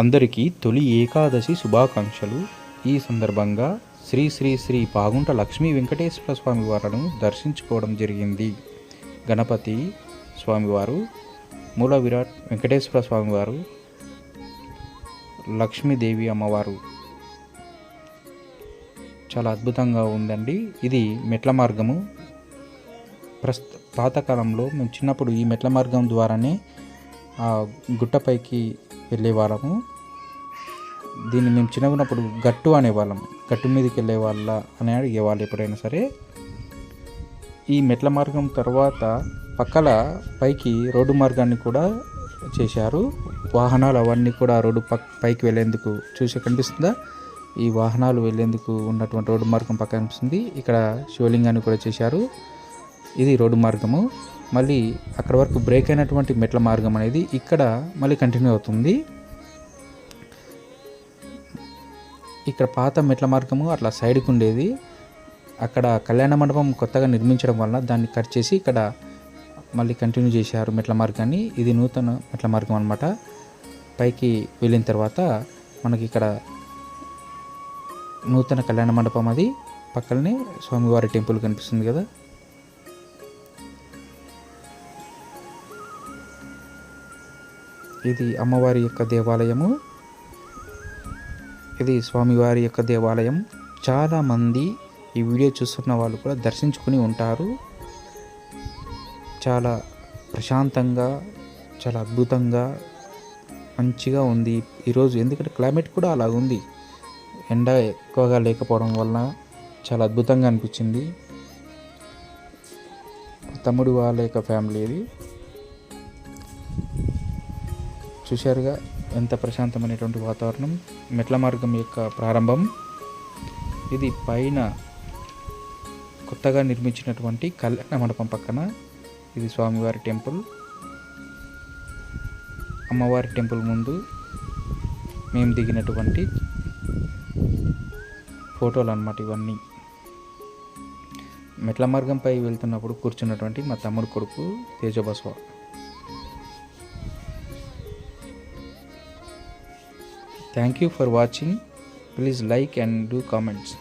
అందరికీ తొలి ఏకాదశి శుభాకాంక్షలు. ఈ సందర్భంగా శ్రీ శ్రీ శ్రీ పాగుంట లక్ష్మీ వెంకటేశ్వర స్వామి వారిను దర్శించుకోవడం జరిగింది. గణపతి స్వామివారు మూల విరాట్ వెంకటేశ్వర స్వామివారు లక్ష్మీదేవి అమ్మవారు. చాలా అద్భుతంగా ఉందండి. ఇది మెట్ల మార్గము. ప్రస్త పాతకాలంలో మేము చిన్నప్పుడు ఈ మెట్ల మార్గం ద్వారానే ఆ గుట్టపైకి వెళ్ళే వాళ్ళము. దీన్ని మేము చిన్నగా ఉన్నప్పుడు గట్టు అనేవాళ్ళం గట్టు మీదకి వెళ్ళే వాళ్ళ అని అడిగేవాళ్ళు ఎప్పుడైనా సరే. ఈ మెట్ల మార్గం తర్వాత పక్కల పైకి రోడ్డు మార్గాన్ని కూడా చేశారు. వాహనాలు అవన్నీ కూడా రోడ్డు పక్ పైకి వెళ్ళేందుకు చూసి కనిపిస్తుందా? ఈ వాహనాలు వెళ్ళేందుకు ఉన్నటువంటి రోడ్డు మార్గం పక్క కనిపిస్తుంది. ఇక్కడ శివలింగాన్ని కూడా చేశారు. ఇది రోడ్డు మార్గము. మళ్ళీ అక్కడ వరకు బ్రేక్ అయినటువంటి మెట్ల మార్గం అనేది ఇక్కడ మళ్ళీ కంటిన్యూ అవుతుంది. ఇక్కడ పాత మెట్ల మార్గము అట్లా సైడ్కి ఉండేది. అక్కడ కళ్యాణ మండపం కొత్తగా నిర్మించడం వల్ల దాన్ని కట్ చేసి ఇక్కడ మళ్ళీ కంటిన్యూ చేశారు మెట్ల మార్గాన్ని. ఇది నూతన మెట్ల మార్గం అనమాట పైకి వెళ్ళిన తర్వాత మనకి ఇక్కడ నూతన కళ్యాణ మండపం అది. పక్కనే స్వామివారి టెంపుల్ కనిపిస్తుంది కదా. ఇది అమ్మవారి యొక్క దేవాలయము. ఇది స్వామివారి యొక్క దేవాలయం. చాలామంది ఈ వీడియో చూస్తున్న వాళ్ళు కూడా దర్శించుకుని ఉంటారు. చాలా ప్రశాంతంగా చాలా అద్భుతంగా మంచిగా ఉంది. ఈరోజు ఎందుకంటే క్లైమేట్ కూడా అలా ఉంది. ఎండ ఎక్కువగా లేకపోవడం వల్ల చాలా అద్భుతంగా అనిపించింది. తమ్ముడు వాళ్ళ యొక్క ఫ్యామిలీ ఇది చూశారుగా ఎంత ప్రశాంతమైనటువంటి వాతావరణం మెట్ల మార్గం యొక్క ప్రారంభం. ఇది పైన కొత్తగా నిర్మించినటువంటి కళ్యాణ మండపం పక్కన ఇది స్వామివారి టెంపుల్. అమ్మవారి టెంపుల్ ముందు మేము దిగినటువంటి ఫోటోలు అనమాట ఇవన్నీ. మెట్ల మార్గంపై వెళ్తున్నప్పుడు కూర్చున్నటువంటి మా తమ్ముడు కొడుకు తేజబస్వ Thank you for watching. Please like and do comments.